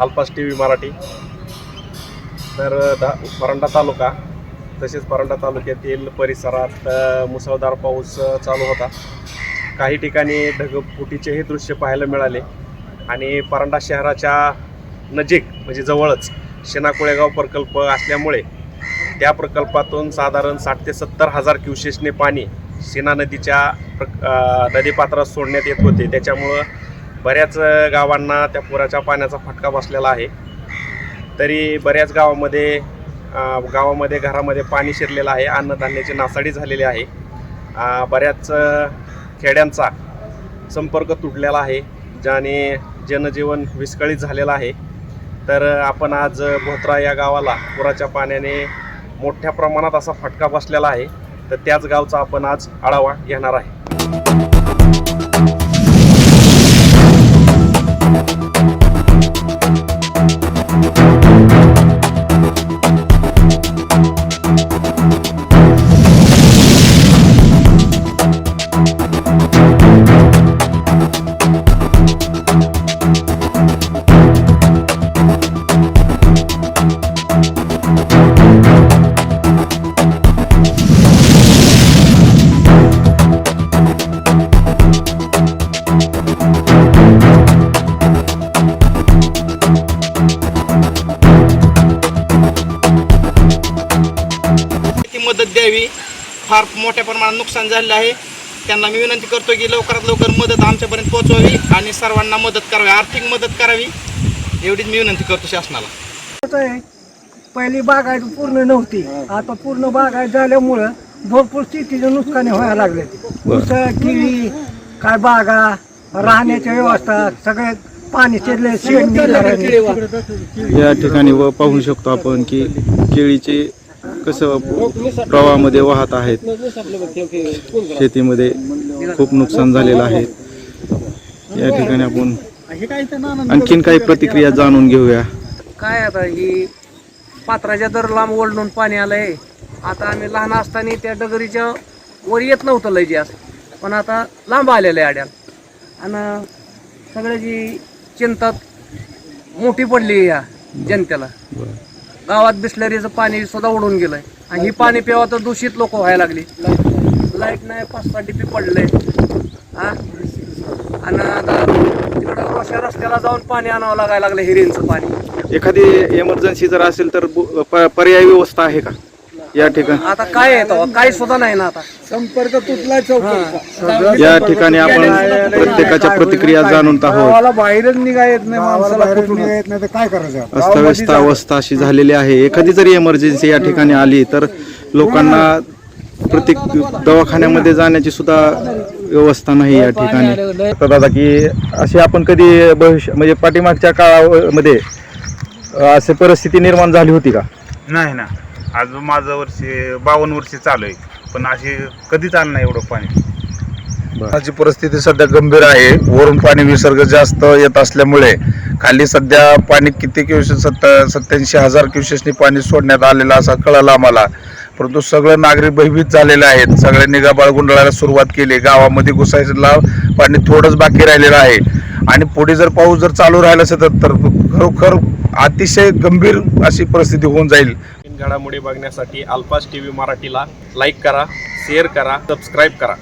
अल्पास T V Marathi. तर दा परांडा तालुका तसेच परांडा तालुक्यातील परिसरात मुसळधार पाऊस चालू होता. काही ठिकाणी ढगफुटीचेही दृश्य पाहायला मिळाले आणि परांडा शहराच्या नजीक म्हणजे जवळच शेना कोळेगाव प्रकल्प असल्यामुळे त्या प्रकल्पातून साधारण साठ ते सत्तर हजार क्युसेसने पाणी सेना नदीच्या प्र नदीपात्रात सोडण्यात येत होते. त्याच्यामुळं बऱ्याच गावांना त्या पुराच्या पाण्याचा फटका बसलेला आहे. तरी बऱ्याच गावामध्ये गावामध्ये घरामध्ये पाणी शिरलेलं आहे. अन्नधान्याची नासाडी झालेली आहे. बऱ्याच खेड्यांचा संपर्क तुटलेला आहे. ज्याने जनजीवन विस्कळीत झालेलं आहे. तर आपण आज भोत्रा या गावाला पुराच्या पाण्याने मोठ्या प्रमाणात असा फटका बसलेला आहे. तर त्याच गावचा आपण आज आढावा घेणार आहे. द्यावी. फार मोठ्या प्रमाणात नुकसान झालेलं आहे. त्यांना मी विनंती करतो की लवकरात लवकर मदत आमच्यापर्यंत पोहोचवावी आणि सर्वांना मदत करावी आर्थिक मदत करावी. एवढीच मी विनंती करतो शासनाला. पहिली बागायत पूर्ण नव्हती. आता पूर्ण बागायत झाल्यामुळं भरपूर शेतीचे नुकसानी व्हायला लागले. ऊस केळी काय बागा राहण्याच्या व्यवस्था सगळे पाणी शिरले शेड या ठिकाणी व पाहू शकतो आपण की केळीचे कसं प्रवाहामध्ये वाहत आहेत शेतीमध्ये खूप नुकसान झालेलं आहे. या ठिकाणी आपण आणखीन काही प्रतिक्रिया जाणून घेऊया. काय आता ही पात्राच्या दर लांब ओढून पाणी आलंय. आता आम्ही लहान असताना त्या डगरीच्या वर येत नव्हतं लय जास्त. पण आता लांब आलेलं आहे अड्याल आणि सगळ्याची चिंता मोठी पडली या जनतेला. गावात बिस्लरीचं पाणी सुद्धा उडून गेलंय. आणि ही पाणी प्यावा तर दूषित लोक व्हायला लागली. लाइट नाही पाच सहा डिपी पडले हा? आणि आता तिकडं रोशा रस्त्याला जाऊन पाणी आणावं लागायला लागलं हिरींचं पाणी. एखादी एमर्जन्सी जर असेल तर बु- प- पर्यायी व्यवस्था आहे का? या ठिकाणी. आता काय आहे तेव्हा? काही सुद्धा नाही ना आता. संपर्क तुटला या ठिकाणी आपण प्रत्येकाच्या प्रतिक्रिया जाणून आहोत. बाहेरच निघा येत नाही. माणसाला कुठून येत नाही तर काय करायचं? अस्तव्यस्त अवस्था अशी झालेली आहे. एखादी जरी एमर्जन्सी या ठिकाणी आली तर लोकांना प्रत्येक दवाखान्यामध्ये जाण्याची सुद्धा व्यवस्था नाही या ठिकाणी. तर दादा की अशी आपण कधी भविष्य म्हणजे पाठीमागच्या काळामध्ये अशी परिस्थिती निर्माण झाली होती का? नाही ना अजून माझं वर्षी बावन्न वर्षी चालू आहे. पण अशी कधीच आलं नाही एवढं पाणी. पाण्याची परिस्थिती सध्या गंभीर आहे. वरून पाणी विसर्ग जास्त येत असल्यामुळे खाली सध्या पाणी किती क्युसेस सत्त सत्याऐंशी हजार क्युसेसनी पाणी सोडण्यात आलेलं असं कळालं आम्हाला. परंतु सगळं नागरिक भयभीत झालेले आहेत. सगळ्यांनी गाबाळ गुंडाळायला सुरुवात केली. गावामध्ये घुसायला पाणी थोडंच बाकी राहिलेलं आहे. आणि पुढे जर पाऊस जर चालू राहिला असेल तर खरोखर अतिशय गंभीर अशी परिस्थिती होऊन जाईल. घडामोडी बघण्यासाठी अल्पास टी व्ही मराठीला लाईक करा शेअर करा सबस्क्राईब करा.